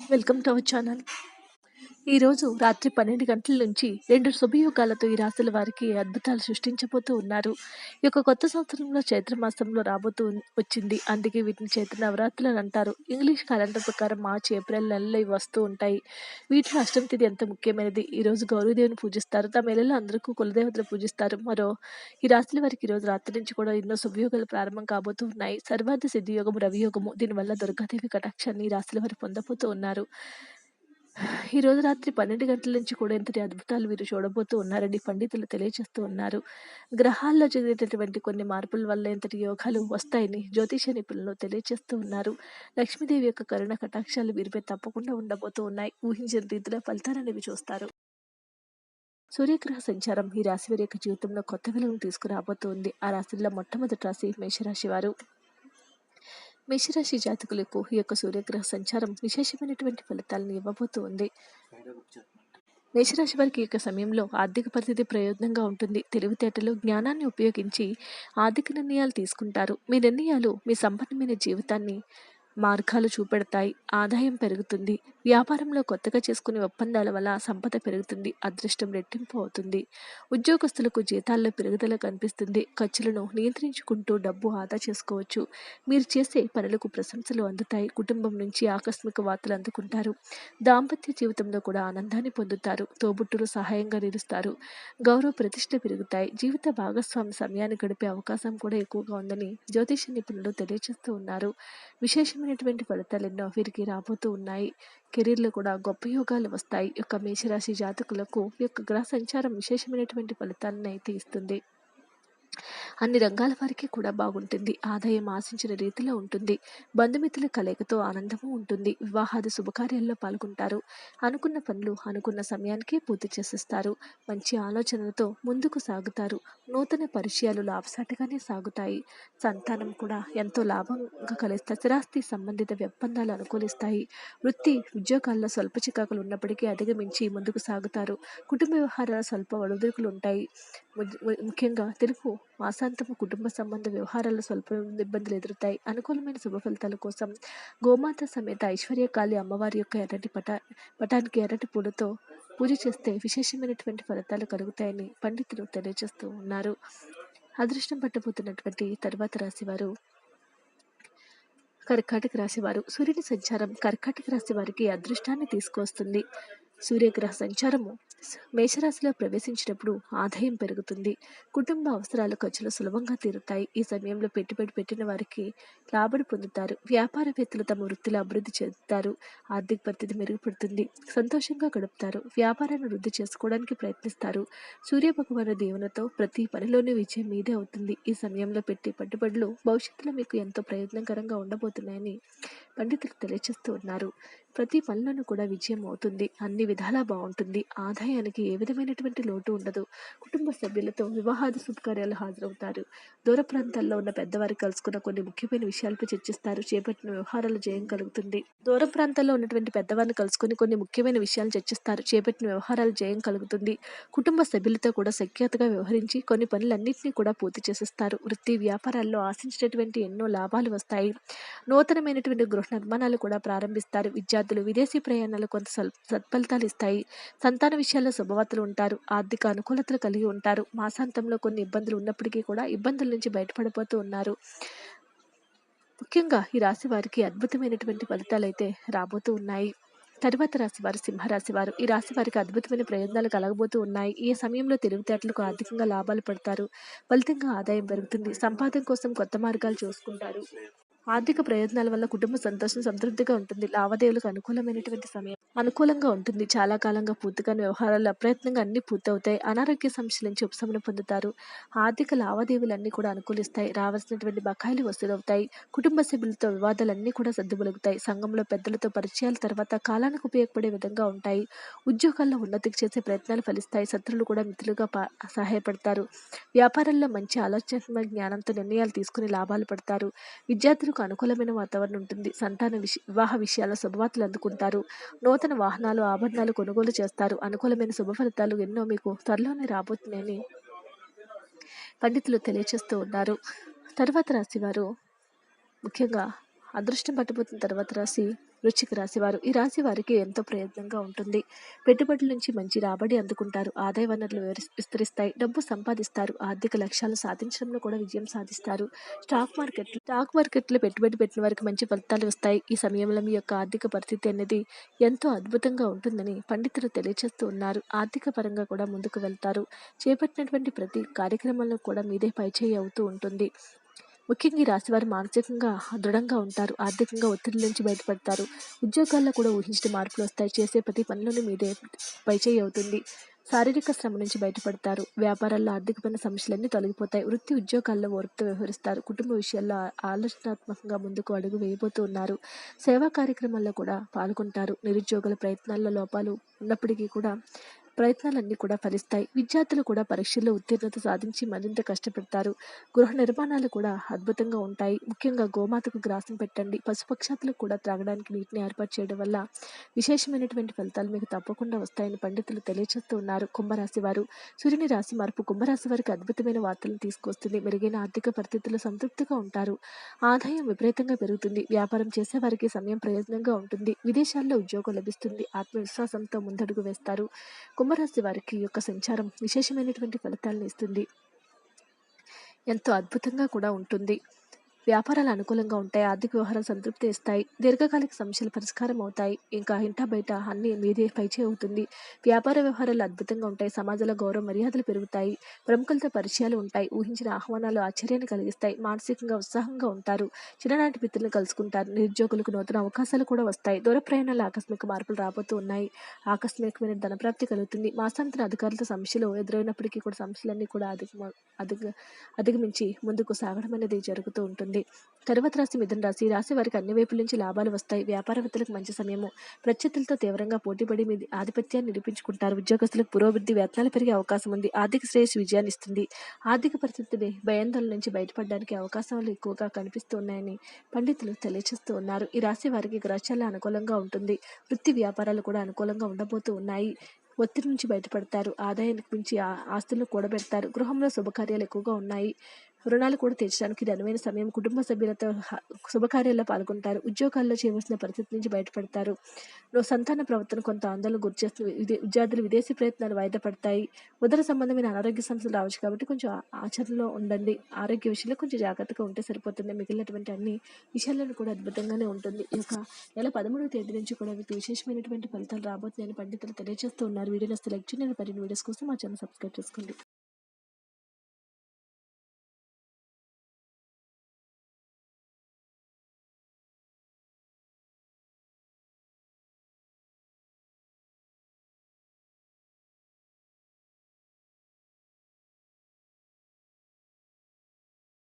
Welcome to our channel ఈ ఈరోజు రాత్రి పన్నెండు గంటల నుంచి రెండు శుభయోగాలతో ఈ రాశుల వారికి అద్భుతాలు సృష్టించబోతూ ఉన్నారు. ఈ యొక్క కొత్త సంవత్సరంలో చైత్రమాసంలో రాబోతూ వచ్చింది. అందుకే వీటిని చైత్ర నవరాత్రులు అని అంటారు. ఇంగ్లీష్ క్యాలెండర్ ప్రకారం మార్చి ఏప్రిల్ నెలలో ఇవి వస్తూ ఉంటాయి. వీటిలో అష్టమి తిథి ఎంత ముఖ్యమైనది? ఈ రోజు గౌరీదేవిని పూజిస్తారు. తమ ఇళ్ళలో అందరికీ కులదేవతలు పూజిస్తారు. మరో ఈ రాశుల వారికి ఈ రోజు రాత్రి నుంచి కూడా ఎన్నో శుభయోగాలు ప్రారంభం కాబోతూ ఉన్నాయి. సర్వార్థ సిద్ధియోగము రవియోగము దీనివల్ల దుర్గాదేవి కటాక్షాన్ని ఈ రాశుల వారు పొందబోతూ ఉన్నారు. ఈరోజు రాత్రి పన్నెండు గంటల నుంచి కూడా ఇంతటి అద్భుతాలు వీరు చూడబోతూ ఉన్నారని పండితులు తెలియజేస్తూ ఉన్నారు. గ్రహాల్లో జరిగేటటువంటి కొన్ని మార్పుల వల్ల ఇంతటి యోగాలు వస్తాయని జ్యోతిష నిపుణులు తెలియజేస్తూ ఉన్నారు. లక్ష్మీదేవి యొక్క కరుణ కటాక్షాలు వీరిపై తప్పకుండా ఉండబోతూ ఉన్నాయి. ఊహించిన రీతిలో ఫలితాలనేవి చూస్తారు. సూర్యగ్రహ సంచారం ఈ రాశి వారి యొక్క జీవితంలో కొత్త వెలుగును తీసుకురాబోతోంది. ఆ రాశిలో మొట్టమొదటి రాశి మేషరాశి వారు. మేషరాశి జాతకులకు ఈ యొక్క సూర్యగ్రహ సంచారం విశేషమైనటువంటి ఫలితాలను ఇవ్వబోతూ ఉంది. మేషరాశి వారికి యొక్క సమయంలో ఆర్థిక పరిస్థితి ప్రయోజనంగా ఉంటుంది. తెలివితేటలు జ్ఞానాన్ని ఉపయోగించి ఆర్థిక నిర్ణయాలు తీసుకుంటారు. మీ నిర్ణయాలు మీ సంపన్నమైన జీవితాన్ని మార్గాలు చూపెడతాయి. ఆదాయం పెరుగుతుంది. వ్యాపారంలో కొత్తగా చేసుకునే ఒప్పందాల వల్ల సంపద పెరుగుతుంది. అదృష్టం రెట్టింపు అవుతుంది. ఉద్యోగస్తులకు జీతాల్లో పెరుగుదల కనిపిస్తుంది. ఖర్చులను నియంత్రించుకుంటూ డబ్బు ఆదా చేసుకోవచ్చు. మీరు చేసే పనులకు ప్రశంసలు అందుతాయి. కుటుంబం నుంచి ఆకస్మిక వార్తలు అందుకుంటారు. దాంపత్య జీవితంలో కూడా ఆనందాన్ని పొందుతారు. తోబుట్టులు సహాయంగా నిలుస్తారు. గౌరవ ప్రతిష్ట పెరుగుతాయి. జీవిత భాగస్వామి సమయాన్ని గడిపే అవకాశం కూడా ఎక్కువగా ఉందని జ్యోతిష నిపుణులు తెలియజేస్తూ ఉన్నారు. విశేషమైనటువంటి ఫలితాలు ఎన్నో వీరికి రాబోతూ ఉన్నాయి. కెరీర్లో కూడా గొప్ప యోగాలు వస్తాయి. యొక్క మేషరాశి జాతకులకు ఈ యొక్క గ్రహ సంచారం విశేషమైనటువంటి ఫలితాలను అయితే ఇస్తుంది. అన్ని రంగాల వారికి కూడా బాగుంటుంది. ఆదాయం ఆశించిన రీతిలో ఉంటుంది. బంధుమిత్రుల కలయికతో ఆనందము ఉంటుంది. వివాహాది శుభకార్యాల్లో పాల్గొంటారు. అనుకున్న పనులు అనుకున్న సమయానికే పూర్తి చేసేస్తారు. మంచి ఆలోచనలతో ముందుకు సాగుతారు. నూతన పరిచయాలు లాభసాటగానే సాగుతాయి. సంతానం కూడా ఎంతో లాభంగా కలిస్తే స్థిరాస్తి సంబంధిత ఒప్పందాలు అనుకూలిస్తాయి. వృత్తి ఉద్యోగాల్లో స్వల్ప చికాకులు ఉన్నప్పటికీ అధిగమించి ముందుకు సాగుతారు. కుటుంబ వ్యవహారాల స్వల్ప ఒడిదుడుకులు ఉంటాయి. ముఖ్యంగా తెలుగు మాసాంతము కుటుంబ సంబంధ వ్యవహారాల్లో స్వల్ప ఇబ్బందులు ఎదురుతాయి. అనుకూలమైన శుభ ఫలితాల కోసం గోమాత సమేత ఐశ్వర్యకాళి అమ్మవారి యొక్క ఎర్రటి పట పటానికి ఎర్రటి పూలతో పూజ చేస్తే విశేషమైనటువంటి ఫలితాలు కలుగుతాయని పండితులు తెలియజేస్తూ ఉన్నారు. అదృష్టం పట్టబోతున్నటువంటి తరువాత రాశివారు కర్కాటక రాశివారు. సూర్యుని సంచారం కర్కాటక రాశి వారికి అదృష్టాన్ని తీసుకువస్తుంది సూర్యగ్రహ సంచారము మేషరాశిలో ప్రవేశించినప్పుడు ఆదాయం పెరుగుతుంది. కుటుంబ అవసరాల ఖర్చులు సులభంగా తీరుతాయి. ఈ సమయంలో పెట్టుబడి పెట్టిన వారికి రాబడి పొందుతారు. వ్యాపారవేత్తలు తమ వృత్తిలో అభివృద్ధి చెందుతారు. ఆర్థిక పరిస్థితి మెరుగుపడుతుంది. సంతోషంగా గడుపుతారు. వ్యాపారాన్ని వృద్ధి చేసుకోవడానికి ప్రయత్నిస్తారు. సూర్య భగవాను దీవెనతో ప్రతి పనిలోనూ విజయం మీదే అవుతుంది. ఈ సమయంలో పెట్టే పెట్టుబడులు భవిష్యత్తులో మీకు ఎంతో ప్రయోజనకరంగా ఉండబోతున్నాయని పండితులు తెలియచేస్తూ ఉన్నారు. ప్రతి పనిలోనూ కూడా విజయం అవుతుంది. అన్ని విధాలా బాగుంటుంది. ఆదాయానికి ఏ విధమైనటువంటి లోటు ఉండదు. కుటుంబ సభ్యులతో వివాహాది శుభకార్యాలు హాజరవుతారు. దూర ప్రాంతాల్లో ఉన్న పెద్దవారు కలుసుకున్న కొన్ని ముఖ్యమైన విషయాలపై చర్చిస్తారు. చేపట్టిన వ్యవహారాలు జయం కలుగుతుంది. దూర ప్రాంతాల్లో ఉన్నటువంటి పెద్దవారిని కలుసుకొని కొన్ని ముఖ్యమైన విషయాలు చర్చిస్తారు. చేపట్టిన వ్యవహారాలు జయం కలుగుతుంది. కుటుంబ సభ్యులతో కూడా సఖ్యాతగా వ్యవహరించి కొన్ని పనులన్నింటినీ కూడా పూర్తి చేసేస్తారు. వృత్తి వ్యాపారాల్లో ఆశించినటువంటి ఎన్నో లాభాలు వస్తాయి. నూతనమైనటువంటి గృహ నిర్మాణాలు కూడా ప్రారంభిస్తారు. విద్యార్థులు విదేశీ ప్రయాణాలు కొంత సల్ సత్ఫలితాలు ఇస్తాయి. సంతాన విషయాల్లో శుభవార్తలు ఉంటారు. ఆర్థిక అనుకూలతలు కలిగి ఉంటారు. మాసాంతంలో కొన్ని ఇబ్బందులు ఉన్నప్పటికీ కూడా ఇబ్బందుల నుంచి బయటపడిపోతూ ఉన్నారు. ముఖ్యంగా ఈ రాశి వారికి అద్భుతమైనటువంటి ఫలితాలు అయితే రాబోతూ ఉన్నాయి. తరువాత రాశి వారు సింహరాశి వారు. ఈ రాశి వారికి అద్భుతమైన ప్రయోజనాలు కలగబోతూ ఉన్నాయి. ఈ సమయంలో తెలివితేటలకు ఆర్థికంగా లాభాలు పడతారు. ఫలితంగా ఆదాయం పెరుగుతుంది. సంపాదన కోసం కొత్త మార్గాలు చూసుకుంటారు. ఆర్థిక ప్రయోజనాల వల్ల కుటుంబ సంతోషం సంతృప్తిగా ఉంటుంది. లావాదేవీలకు అనుకూలమైనటువంటి సమయం అనుకూలంగా ఉంటుంది. చాలా కాలంగా పూర్తిగాని వ్యవహారాలు అప్రయత్నంగా అన్ని పూర్తవుతాయి. అనారోగ్య సమస్యల నుంచి ఉపశమనం పొందుతారు. ఆర్థిక లావాదేవీలన్నీ కూడా అనుకూలిస్తాయి. రావాల్సినటువంటి బకాయిలు వసూలవుతాయి. కుటుంబ సభ్యులతో వివాదాలన్నీ కూడా సర్దుబలుగుతాయి సంఘంలో పెద్దలతో పరిచయాల తర్వాత కాలానికి ఉపయోగపడే విధంగా ఉంటాయి. ఉద్యోగాల్లో ఉన్నతికి చేసే ప్రయత్నాలు ఫలిస్తాయి. శత్రులు కూడా మిత్రులుగా సహాయపడతారు. వ్యాపారంలో మంచి ఆలోచనాత్మక జ్ఞానంతో నిర్ణయాలు తీసుకుని లాభాలు పడతారు. విద్యార్థులు విద్యార్థులకు అనుకూలమైన వాతావరణం ఉంటుంది. సంతాన విష వివాహ విషయాల శుభవార్తలు అందుకుంటారు. నూతన వాహనాలు ఆభరణాలు కొనుగోలు చేస్తారు. అనుకూలమైన శుభ ఫలితాలు ఎన్నో మీకు త్వరలోనే రాబోతున్నాయని పండితులు తెలియచేస్తూ ఉన్నారు. తర్వాత రాశి వారు ముఖ్యంగా అదృష్టం పట్టిపోతున్న తర్వాత రాశి వృశ్చిక రాశి వారు ఈ రాశి వారికి ఎంతో ప్రయత్నంగా ఉంటుంది. పెట్టుబడుల నుంచి మంచి రాబడి అందుకుంటారు. ఆదాయ వనరులు విస్తరిస్తాయి. డబ్బు సంపాదిస్తారు. ఆర్థిక లక్ష్యాలు సాధించడంలో కూడా విజయం సాధిస్తారు. స్టాక్ మార్కెట్ స్టాక్ మార్కెట్లో పెట్టుబడి పెట్టిన వారికి మంచి ఫలితాలు వస్తాయి. ఈ సమయంలో మీ యొక్క ఆర్థిక పరిస్థితి అనేది ఎంతో అద్భుతంగా ఉంటుందని పండితులు తెలియజేస్తూ ఉన్నారు. ఆర్థిక పరంగా కూడా ముందుకు వెళ్తారు. చేపట్టినటువంటి ప్రతి కార్యక్రమంలో కూడా మీదే పైచేయి అవుతూ ఉంటుంది. ముఖ్యంగా ఈ వారు మానసికంగా దృఢంగా ఉంటారు ఆర్థికంగా ఒత్తిడి నుంచి బయటపడతారు. ఉద్యోగాల్లో కూడా ఊహించిన మార్పులు వస్తాయి. చేసే ప్రతి పనిలోనూ మీదే పైచేయి అవుతుంది. శారీరక శ్రమ నుంచి బయటపడతారు. వ్యాపారాల్లో ఆర్థికమైన సమస్యలన్నీ తొలగిపోతాయి. వృత్తి ఉద్యోగాల్లో ఓర్పుతో వ్యవహరిస్తారు. కుటుంబ విషయాల్లో ఆలోచనాత్మకంగా ముందుకు అడుగు వేయబోతూ ఉన్నారు. సేవా కార్యక్రమాల్లో కూడా పాల్గొంటారు. నిరుద్యోగుల ప్రయత్నాల్లో లోపాలు ఉన్నప్పటికీ కూడా ప్రయత్నాలన్నీ కూడా ఫలిస్తాయి. విద్యార్థులు కూడా పరీక్షల్లో ఉత్తీర్ణత సాధించి మరింత కష్టపడతారు. గృహ నిర్మాణాలు కూడా అద్భుతంగా ఉంటాయి. ముఖ్యంగా గోమాతకు గ్రాసం పెట్టండి. పశుపక్షాతులకు కూడా త్రాగడానికి నీటిని ఏర్పాటు చేయడం వల్ల విశేషమైనటువంటి ఫలితాలు మీకు తప్పకుండా వస్తాయని పండితులు తెలియజేస్తూ ఉన్నారు. కుంభరాశి వారు. సూర్యుని రాశి మార్పు కుంభరాశి వారికి అద్భుతమైన వార్తలను తీసుకొస్తుంది. మెరుగైన ఆర్థిక పరిస్థితుల్లో సంతృప్తిగా ఉంటారు. ఆదాయం విపరీతంగా పెరుగుతుంది. వ్యాపారం చేసే వారికి సమయం ప్రయోజనంగా ఉంటుంది. విదేశాల్లో ఉద్యోగం లభిస్తుంది. ఆత్మవిశ్వాసంతో ముందడుగు వేస్తారు. కుంభరాశి వారికి యొక్క సంచారం విశేషమైనటువంటి ఫలితాలను ఇస్తుంది. ఎంతో అద్భుతంగా కూడా ఉంటుంది. వ్యాపారాలు అనుకూలంగా ఉంటాయి ఆర్థిక వ్యవహారాలు సంతృప్తి ఇస్తాయి దీర్ఘకాలిక సమస్యలు పరిష్కారం అవుతాయి. ఇంకా ఇంట బయట అన్ని మీదే పైచే అవుతుంది. వ్యాపార వ్యవహారాలు అద్భుతంగా ఉంటాయి సమాజంలో గౌరవ మర్యాదలు పెరుగుతాయి ప్రముఖులతో పరిచయాలు ఉంటాయి ఊహించిన ఆహ్వానాలు ఆశ్చర్యాన్ని కలిగిస్తాయి మానసికంగా ఉత్సాహంగా ఉంటారు చిన్ననాటి మిత్రులను కలుసుకుంటారు నిరుద్యోగులకు నూతన అవకాశాలు కూడా వస్తాయి. దూర ప్రయాణాలు ఆకస్మిక మార్పులు రాబోతూ ఉన్నాయి. ఆకస్మికమైన ధనప్రాప్తి కలుగుతుంది. మాసాంతరం అధికారులతో సమస్యలు ఎదురైనప్పటికీ కూడా సమస్యలన్నీ కూడా అధిగమ అధిగ అధిగమించి ముందుకు సాగడం అనేది జరుగుతూ ఉంటుంది. తర్వాత రాశి మిథున రాశి. రాశి వారికి అన్ని వైపుల నుంచి లాభాలు వస్తాయి. వ్యాపారవేత్తలకు మంచి సమయము. ప్రత్యర్థులతో తీవ్రంగా పోటీపడి మీ ఆధిపత్యాన్ని నిరూపించుకుంటారు. ఉద్యోగస్తులకు పురోభివృద్ధి వేతనాలు పెరిగే అవకాశం ఉంది. ఆర్థిక శ్రేయస్సు విజయాన్ని ఇస్తుంది. ఆర్థిక పరిస్థితిని భయాందోళన నుంచి బయటపడడానికి అవకాశాలు ఎక్కువగా కనిపిస్తూ ఉన్నాయని పండితులు తెలియజేస్తూ ఉన్నారు. ఈ రాశి వారికి గ్రహచాల అనుకూలంగా ఉంటుంది. వృత్తి వ్యాపారాలు కూడా అనుకూలంగా ఉండబోతూ ఉన్నాయి. ఒత్తిడి నుంచి బయటపడతారు. ఆదాయానికి మించి ఆస్తులను కూడబెడతారు. గృహంలో శుభకార్యాలు ఎక్కువగా ఉన్నాయి. రుణాలు కూడా తీర్చడానికి ఇది అనువైన సమయం కుటుంబ సభ్యులతో హ- శుభకార్యాల్లో పాల్గొంటారు. ఉద్యోగాల్లో చేయవలసిన పరిస్థితి నుంచి బయటపడతారు. సంతాన ప్రవర్తన కొంత ఆందోళన గురిచేస్తుంది విద్యార్థులు విదేశీ ప్రయత్నాలు వాయిదా పడతాయి. ఉదర సంబంధమైన అనారోగ్య సమస్యలు రావచ్చు కాబట్టి కొంచెం ఆచరణలో ఉండండి. ఆరోగ్య విషయంలో కొంచెం జాగ్రత్తగా ఉంటే సరిపోతుంది. మిగిలినటువంటి అన్ని విషయాలను కూడా అద్భుతంగానే ఉంటుంది. ఈ యొక్క నెల పదమూడవ తేదీ నుంచి కూడా మీకు విశేషమైనటువంటి ఫలితాలు రాబోతున్నాయని పండితులు తెలియజేస్తూ ఉన్నారు. వీడియోలో సెలెక్ట్ చేయండి. మరిన్ని వీడియోస్ కోసం మా ఛానల్ సబ్స్క్రైబ్ చేసుకోండి.